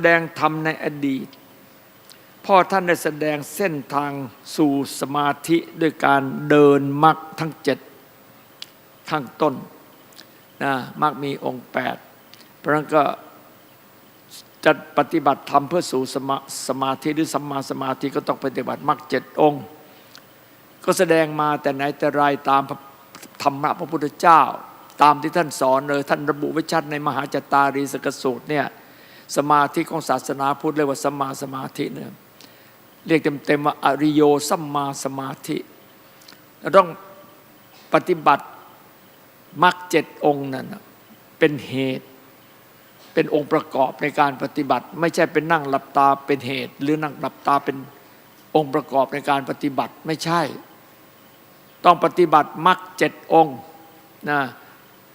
แสดงธรรมในอดีต พ่อท่านได้แสดงเส้นทางสู่สมาธิด้วยการเดินมรรคทั้งเจ็ดข้างต้นนะมรรคมีองค์แปดเพราะนั้นก็จะปฏิบัติธรรมเพื่อสู่สมาสมาธิหรือสัมมาสมาธิก็ต้องปฏิบัติมรรคเจ็ดองค์ ก็แสดงมาแต่ไหนแต่ไรตามธรรมะพระพุทธเจ้า ตามที่ท่านสอนเลยท่านระบุไว้ชัดในมหาจตารีสกสูตรเนี่ย สมาธิของศาสนาพุทธเรียกว่าสัมมาสมาธิเนี่ยเรียกเต็มๆว่าอริโยสัมมาสมาธิต้องปฏิบัติมรรคเจ็ดองค์นั่นเป็นเหตุ เป็นองค์ประกอบในการปฏิบัติ ไม่ใช่เป็นนั่งหลับตาเป็นเหตุ หรือนั่งหลับตาเป็นองค์ประกอบในการปฏิบัติไม่ใช่ ต้องปฏิบัติมรรคเจ็ดองค์นะ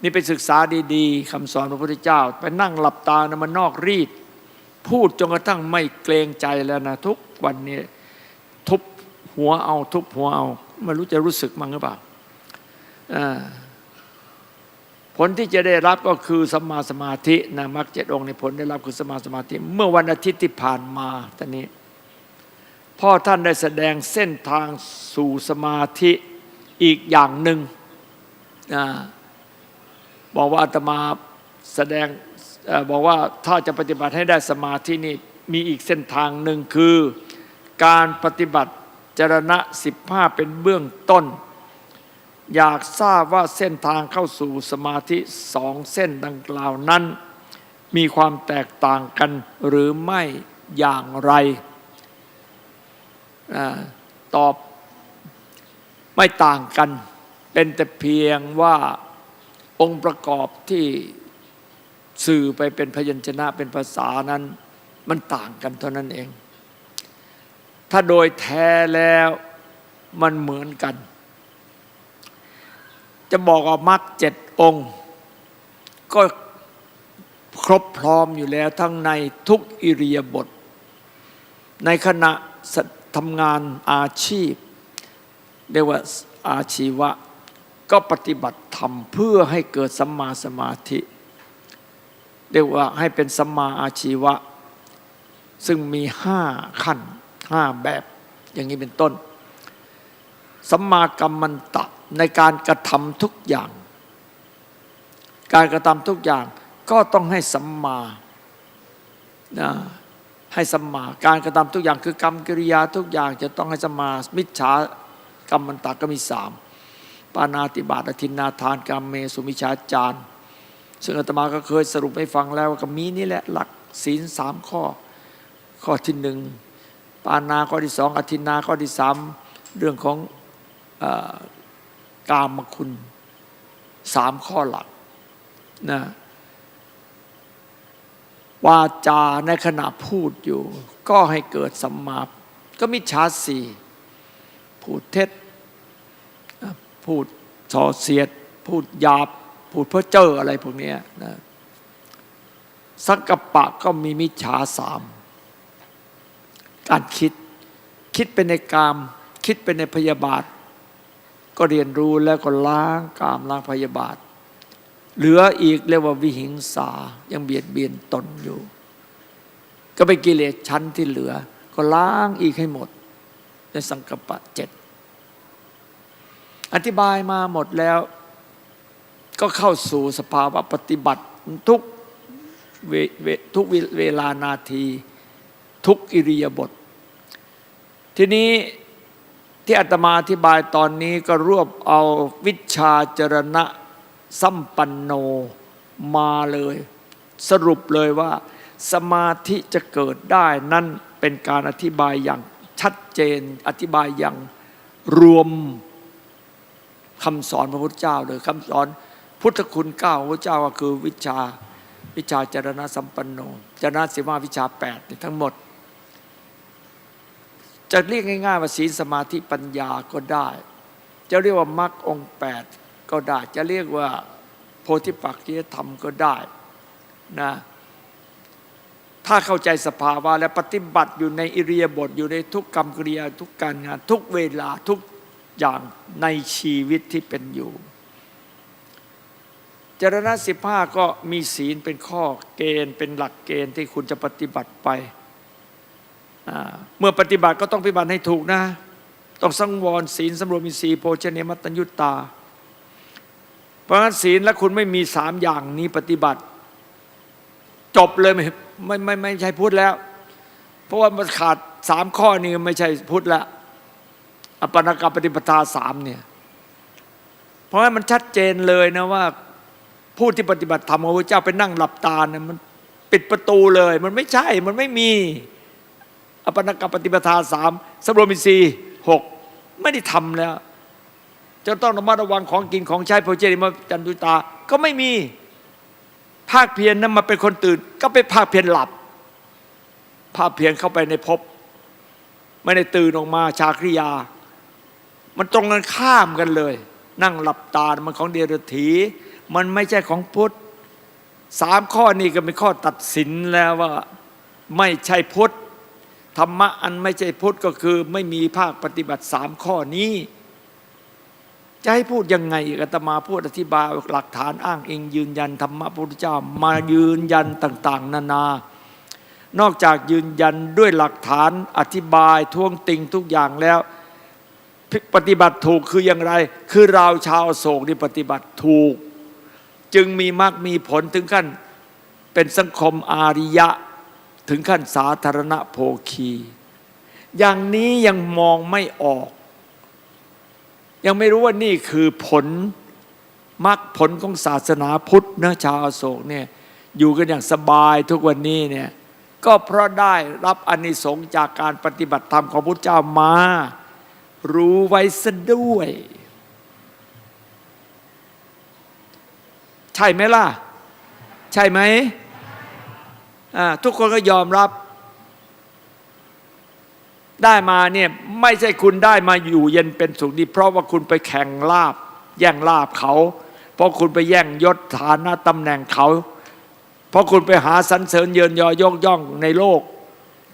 นี่ไปศึกษาดีๆคำสอนพระพุทธเจ้า ไปนั่งหลับตานะมันนอกรีด พูดจนกระทั่งไม่เกรงใจแล้วนะทุกวันนี้ทุบหัวเอาทุบหัวเอาไม่รู้จะรู้สึกมั้งหรือเปล่าผลที่จะได้รับก็คือสมาสมาธินะมรรคเจ็ดองค์ในผลได้รับคือสมาสมาธิ เมื่อวันอาทิตย์ที่ผ่านมาตอนนี้พ่อท่านได้แสดงเส้นทางสู่สมาธิอีกอย่างหนึ่งนะ บอกว่าอาตมาแสดงบอกว่าถ้าจะปฏิบัติให้ได้สมาธินี่มีอีกเส้นทางหนึ่งคือ การปฏิบัติจรณะ 15 เป็นเบื้องต้น อยากทราบว่าเส้นทางเข้าสู่สมาธิสองเส้นดังกล่าวนั้น มีความแตกต่างกันหรือไม่อย่างไรอตอบไม่ต่างกัน เป็นแต่เพียงว่า องค์ประกอบที่สื่อไปเป็นพยัญชนะเป็นภาษานั้นมันต่างกันเท่านั้นเอง ถ้าโดยแท้แล้วมันเหมือนกัน จะบอกว่ามรรคเจ็ดองค์ ก็ครบพร้อมอยู่แล้วทั้งในทุกอิริยาบถในขณะทำงานอาชีพ เรียกว่าอาชีวะ ก็ปฏิบัติธรรมเพื่อให้เกิดสัมมาสมาธิ เรียกว่าให้เป็นสัมมาอาชีวะ ซึ่งมีห้าขั้นห้าแบบอย่างนี้เป็นต้นสัมมากัมมันตะในการกระทำทุกอย่าง การกระทำทุกอย่างก็ต้องให้สัมมานะให้สัมมาการกระทำทุกอย่างคือกรรมกิริยาทุกอย่างจะต้องให้สัมมามิจฉากรรมมันตะก็มีสาม ปานาติบาตอทินนาทานกรรมเมสุมิชาจารซึ่งอาตมาก็เคยสรุปให้ฟังแล้วว่าก็มีนี่แหละหลักศีลสามข้อ ข้อที่หนึ่งปานาข้อที่สองอทินนาข้อที่สามเรื่องของอกามคุณสามข้อหลักนะวาจาในขณะพูดอยู่ ก็ให้เกิดสัมมาก็มิจฉาสี่พูดเท็จ พูดส่อเสียด พูดหยาบ พูดเพ้อเจ้ออะไรพวกนี้นะสักกปะก็มีมิจฉาสาม การคิด คิดเป็นในกาม คิดเป็นในพยาบาท ก็เรียนรู้แล้วก็ล้างกามล้างพยาบาท เหลืออีกเรียกว่าวิหิงสา ยังเบียดเบียนตนอยู่ ก็เป็นกิเลสชั้นที่เหลือ ก็ล้างอีกให้หมด ในสังกปะเจ็ด อธิบายมาหมดแล้ว ก็เข้าสู่สภาวะปฏิบัติทุกเวเวทุกเวลานาที ทุกอิริยาบถทีนี้ที่อาตมาอธิบายตอนนี้ก็รวบเอาวิชาจรณะสัมปันโนมาเลย สรุปเลยว่า สมาธิจะเกิดได้นั่นเป็นการอธิบายอย่างชัดเจนอธิบายอย่างรวม คำสอนพระพุทธเจ้าเลยคำสอนพุทธคุณเก้าพระเจ้าก็คือวิชาวิชาจรณะสัมปันโนจรณะสิมาวิชาแปดทั้งหมด จะเรียกง่ายๆว่าศีลสมาธิปัญญาก็ได้ จะเรียกว่ามรรคองค์แปดก็ได้ จะเรียกว่าโพธิปักจียธรรมก็ได้นะถ้าเข้าใจสภาวะและปฏิบัติอยู่ในอิริยาบถอยู่ในทุกกรรมกริยาทุกการงาน ทุกเวลาทุก อย่างในชีวิตที่เป็นอยู่จจรณะสิบห้าก็มีศีลเป็นข้อเกณฑ์เป็นหลักเกณฑ์ที่คุณจะปฏิบัติไป เมื่อปฏิบัติก็ต้องปฏิบัติให้ถูกนะ ต้องสังวรศีลสำรวมมีสีลโภชเนมัตัญยุตตา เพราะฉะนั้นศีลและคุณไม่มีสามอย่างนี้ปฏิบัติ จบเลยไม่ไม่ไม่ไม่ใช่พุทธแล้ว เพราะว่ามันขาดสามข้อนี้ไม่ใช่พุทธแล้ว อปนกรรมปฏิปทาสามเนี่ย เพราะฉะนั้นมันชัดเจนเลยนะว่า ผู้ที่ปฏิบัติธรรมของพระเจ้าไปนั่งหลับตาเนี่ยมันปิดประตูเลย มันไม่ใช่มันไม่มีอปนกรรมปฏิปทาสามสำรวมินทรีย์หกไม่ได้ทำแล้วจะต้องระมัดระวังของกินของใช้โภชนิมจันตุตา ก็ไม่มีภาคเพียรนนั้นมาเป็นคนตื่น ก็ไปภาคเพียรหลับ ภาคเพียรเข้าไปในภพไม่ได้ตื่นออกมาชาคริยา มันตรงกันข้ามกันเลย นั่งหลับตา มันของเดียรถีมันไม่ใช่ของพุทธสามข้อนี้ก็เป็นข้อตัดสินแล้วว่าไม่ใช่พุทธธรรมะอันไม่ใช่พุทธก็คือ ไม่มีภาคปฏิบัติสามข้อนี้ จะให้พูดยังไงอาตมาพูดอธิบายหลักฐานอ้างเองยืนยันธรรมะพระพุทธเจ้ามายืนยันต่าง ๆ นานานอกจากยืนยันด้วยหลักฐานอธิบายท่วงติงทุกอย่างแล้ว ปฏิบัติถูกคืออย่างไร คือเราชาวโศกนี่ปฏิบัติถูก จึงมีมรรคมีผลถึงขั้นเป็นสังคมอาริยะ ถึงขั้นสาธารณโภคี อย่างนี้ยังมองไม่ออก ยังไม่รู้ว่านี่คือผลมรรคผลของศาสนาพุทธนะชาวโศกเนี่ยอยู่กันอย่างสบายทุกวันนี้เนี่ยก็เพราะได้รับอานิสงส์จากการปฏิบัติธรรมของพุทธเจ้ามา รู้ไว้ซะด้วย ใช่ไหมล่ะ ใช่ไหมทุกคนก็ยอมรับ ได้มาเนี่ยไม่ใช่คุณได้มาอยู่เย็นเป็นสุขดีเพราะว่าคุณไปแข่งลาบ แย่งลาบเขา เพราะคุณไปแย่งยศฐานะตำแหน่งเขา เพราะคุณไปหาสรรเสริญเยินยอยกย่องในโลก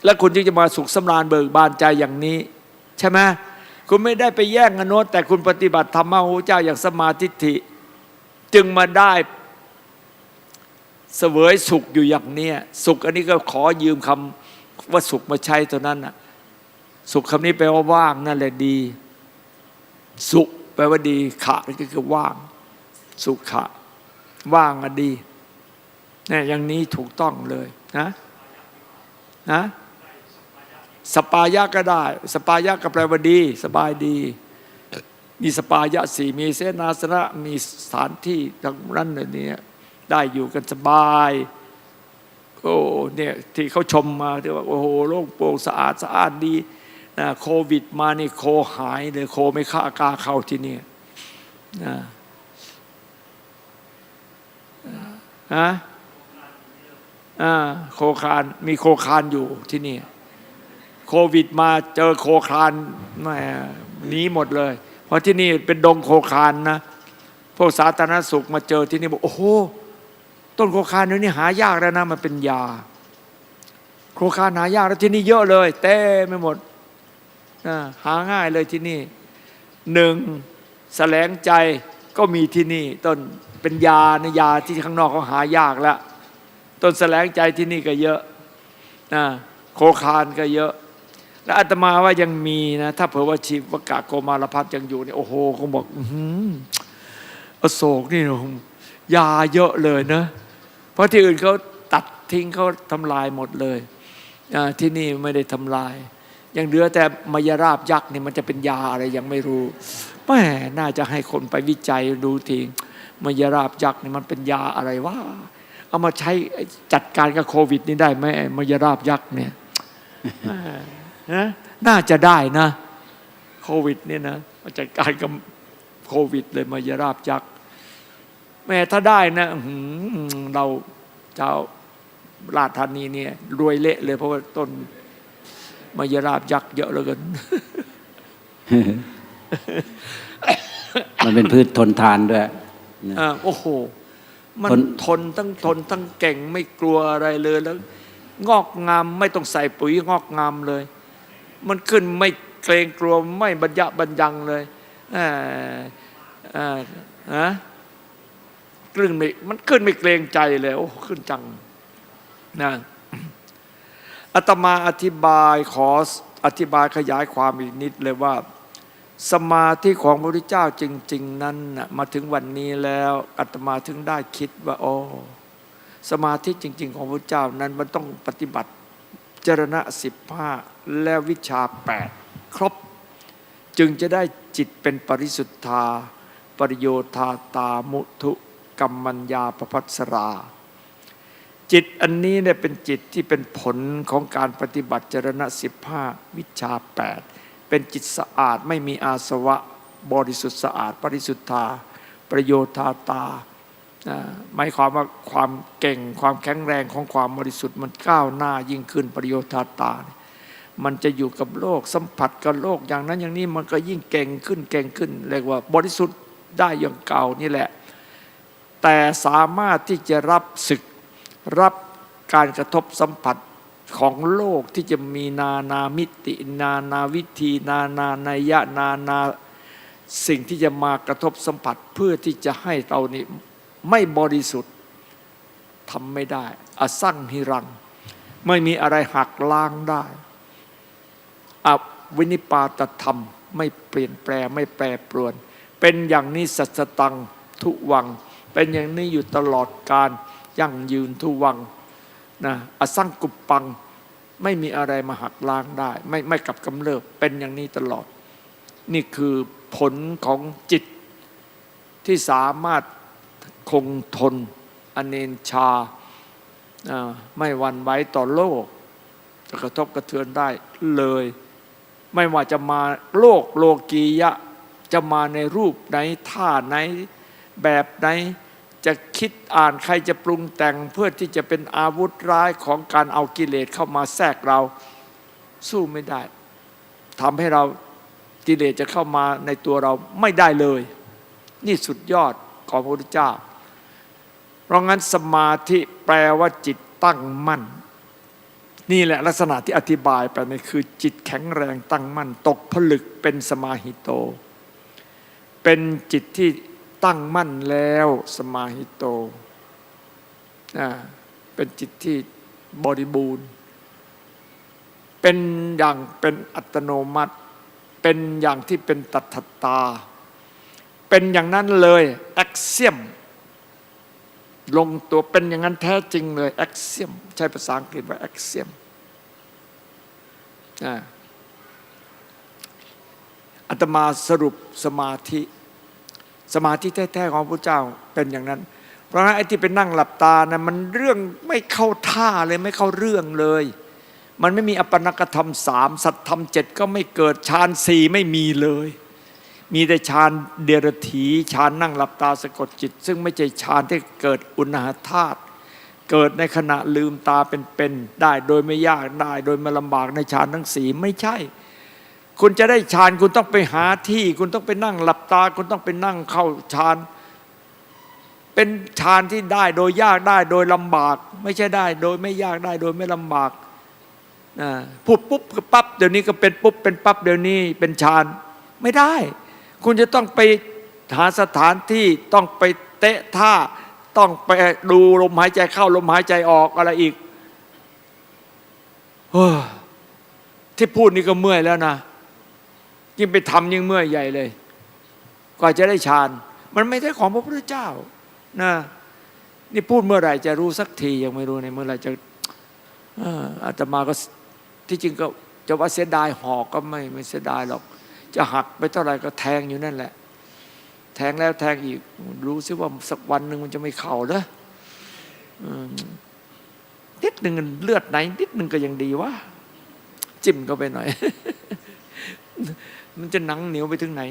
แล้วคุณจึงจะมาสุขสำราญเบิกบานใจอย่างนี้ ใช่ไหม คุณไม่ได้ไปแย่งอนุแต่คุณปฏิบัติธรรมะพระเจ้าอย่างสมาธิิจึงมาได้เสวยสุขอยู่อย่างเนี้ยสุขอันนี้ก็ขอยืมคำว่าสุขมาใช้ตัวนั้นน่ะสุขคำนี้แปลว่าว่างนั่นแหละดี สุขแปลว่าดีขะนี่ก็คือว่าง สุขะ ว่างอะดีเนี่ยอย่างนี้ถูกต้องเลยนะนะ สปายะก็ได้ สปายะก็แปลว่าดี สบายดี มีสปายะสี่มีเสนาสนะมีสถานที่ทั้งนั้นเลยนี่ยได้อยู่กันสบายโอ้เนี่ยที่เขาชมมาที่ว่าโอ้โหโล่งโปร่งสะอาดสะอาดดีนะโควิดมานี่โคหายเลยโคไม่ฆ่ากาเข้าที่นี่นะฮะอ่าโคคานมีโคคานอยู่ที่นี่ โควิดมาเจอโคคานแหมหนีหมดเลย เพราะที่นี่เป็นดงโคคานนะพวกสาธารณสุขมาเจอที่นี่บอกโอ้โหต้นโคคานเดี๋ยวนี้หายากแล้วนะมันเป็นยา โคคานหายากแล้วที่นี่เยอะเลย เต้ไม่หมดหาง่ายเลยที่นี่หนึ่งแสลงใจก็มีที่นี่ ต้นเป็นยาในยาที่ข้างนอกเขาหายากแล้ว ต้นแสลงใจที่นี่ก็เยอะนะโคคานก็เยอะ แล้วอาตมาว่ายังมีนะถ้าเผื่อว่าชีวกะโกมารพัฒยังอยู่เนี่ยโอ้โหคงบอกอื้ออโศกนี่นะยาเยอะเลยนะ เพราะที่อื่นเขาตัดทิ้งเขาทำลายหมดเลยที่นี่ไม่ได้ทำลาย ยังเหลือแต่มายราบยักษ์นี่มันจะเป็นยาอะไรยังไม่รู้แม่น่าจะให้คนไปวิจัยดูทีมายราบยักษ์นี่มันเป็นยาอะไรวะเอามาใช้จัดการกับโควิด นี่ได้ไหมมายราบยักษ์เนี่ย นะน่าจะได้นะ โควิดเนี่ยนะมาจัดการกับโควิดเลยมายราบยักษ์แม่ถ้าได้นะอื้อหือเราเจ้าราชธานีเนี่ยรวยเละเลยเพราะว่าต้นมายราบยักษ์เยอะเหลือเกินมันเป็นพืชทนทานด้วยนะอ่าโอ้โห มันทนทนทั้งทนทั้งเก่งไม่กลัวอะไรเลยแล้ว งอกงามไม่ต้องใส่ปุ๋ยงอกงามเลย มันขึ้นไม่เกรงกลัวไม่บรรยะบรรยังเลยอ่าอ่าฮะกขึ้นไม่มันขึ้นไม่เกรงใจเลยโอ้ขึ้นจังนะอาตมาอธิบายขออธิบายขยายความอีกนิดเลยว่า สมาธิของพระพุทธเจ้าจริง ๆ นั้นนะมาถึงวันนี้แล้วอาตมาถึงได้คิดว่าโอ้สมาธิจริง ๆ ของพระเจ้านั้นมันต้องปฏิบัติ จรณะสิบห้าและวิชาแปดครบ จึงจะได้จิตเป็นปริสุทธา ปริโยธาตามุทุกัมมัญญาปภัสรา จิตอันนี้เนี่ยเป็นจิตที่เป็นผลของการปฏิบัติจรณะสิบห้าวิชาแปดเป็นจิตสะอาดไม่มีอาสวะ บริสุทธิ์สะอาด ปริสุทธา ประโยธาตาอ่า หมายความว่าความเก่งความแข็งแรงของความบริสุทธิ์มันก้าวหน้ายิ่งขึ้นประโยธาตานี่มันจะอยู่กับโลกสัมผัสกับโลกอย่างนั้นอย่างนี้มันก็ยิ่งเก่งขึ้นเก่งขึ้นเรียกว่าบริสุทธิ์ได้อย่างเก่านี่แหละ แต่สามารถที่จะรับศึกรับการกระทบสัมผัสของโลกที่จะมีนานามิตินานาวิธีนานานัยยะนานาสิ่งที่จะมากระทบสัมผัสเพื่อที่จะให้เรานี่ ไม่บริสุทธิ์ทำไม่ได้อสั่งหิรัง ไม่มีอะไรหักล้างได้อวินิปาตธรรม ไม่เปลี่ยนแปลไม่แปรปรวน เป็นอย่างนี้สัจตังทุวัง เป็นอย่างนี้อยู่ตลอดการยั่งยืนทุวังนะอสั่งกุปปังไม่มีอะไรมาหักล้างได้ ไม่ไม่กลับกำเริบเป็นอย่างนี้ตลอด นี่คือผลของจิตที่สามารถ คงทน อเนนชา ไม่หวันไหวต่อโลก จะกระทบกระเทือนได้เลย ไม่ว่าจะมาโลกโลกียะ จะมาในรูปไหนท่าไหนแบบไหนจะคิดอ่านใครจะปรุงแต่งเพื่อที่จะเป็นอาวุธร้ายของการเอากิเลสเข้ามาแทรกเราสู้ไม่ได้ทำให้เรากิเลสจะเข้ามาในตัวเราไม่ได้เลย นี่สุดยอดของพระพุทธเจ้า เพราะงั้นสมาธิแปลว่าจิตตั้งมั่น นี่แหละลักษณะที่อธิบายไปนี่คือ จิตแข็งแรงตั้งมั่น ตกผลึกเป็นสมาหิโต เป็นจิตที่ตั้งมั่นแล้วสมาหิโตเป็นจิตที่บริบูรณ์ เป็นอย่างเป็นอัตโนมัติ เป็นอย่างที่เป็นตัทตา เป็นอย่างนั้นเลยแอคเซียม ลงตัวเป็นอย่างนั้นแท้จริงเลยแอคเซียมใช้ภาษาอังกฤษว่าแอคเซียมอัตมาสรุปสมาธิ สมาธิแท้ๆของพระเจ้าเป็นอย่างนั้น เพราะฉะนั้นไอ้ที่เป็นนั่งหลับตานะมันเรื่องไม่เข้าท่าเลยไม่เข้าเรื่องเลย มันไม่มีอปนกธรรมสามสัตธรรมเจ็ดก็ไม่เกิดฌานสี่ไม่มีเลย มีแต่ฌานเดรถีฌานนั่งหลับตาสะกดจิต ซึ่งไม่ใช่ฌานที่เกิดอุณหธาตุเกิดในขณะลืมตาเป็นๆได้โดยไม่ยากได้ โดยไม่ลำบากในฌานทั้งสี่ไม่ใช่ คุณจะได้ฌานคุณต้องไปหาที่ คุณต้องไปนั่งหลับตา คุณต้องไปนั่งเข้าฌานเป็นฌานที่ได้โดยยากได้โดยลำบาก ไม่ใช่ได้ โดยไม่ยากได้โดยไม่ลำบากนะพูดปุ๊บก็ปั๊บเดี๋ยวนี้ก็เป็นปุ๊บเป็นปั๊บเดี๋ยวนี้เป็นฌานไม่ได้ คุณจะต้องไปหาสถานที่ต้องไปเตะท่าต้องไปดูลมหายใจเข้าลมหายใจออกอะไรอีกเฮ้อที่พูดนี่ก็เมื่อยแล้วนะยิ่งไปทำยิ่งเมื่อยใหญ่เลย กว่าจะได้ฌาน มันไม่ใช่ของพระพุทธเจ้านะนี่พูดเมื่อไหร่จะรู้สักทียังไม่รู้ในเมื่อไหร่จะอ่ออาตมาก็ที่จริงก็จะว่าเสียดายหอกก็ไม่ไม่เสียดายหรอก จะหักไปเท่าไหร่ก็แทงอยู่นั่นแหละ แทงแล้วแทงอีก รู้ซิว่าสักวันหนึ่งมันจะไม่เข่าเนอะนิดหนึ่งเลือดไหนนิดหนึ่งก็ยังดีวะจิ้มเข้าไปหน่อย มันจะหนังเหนียวไปถึงไหน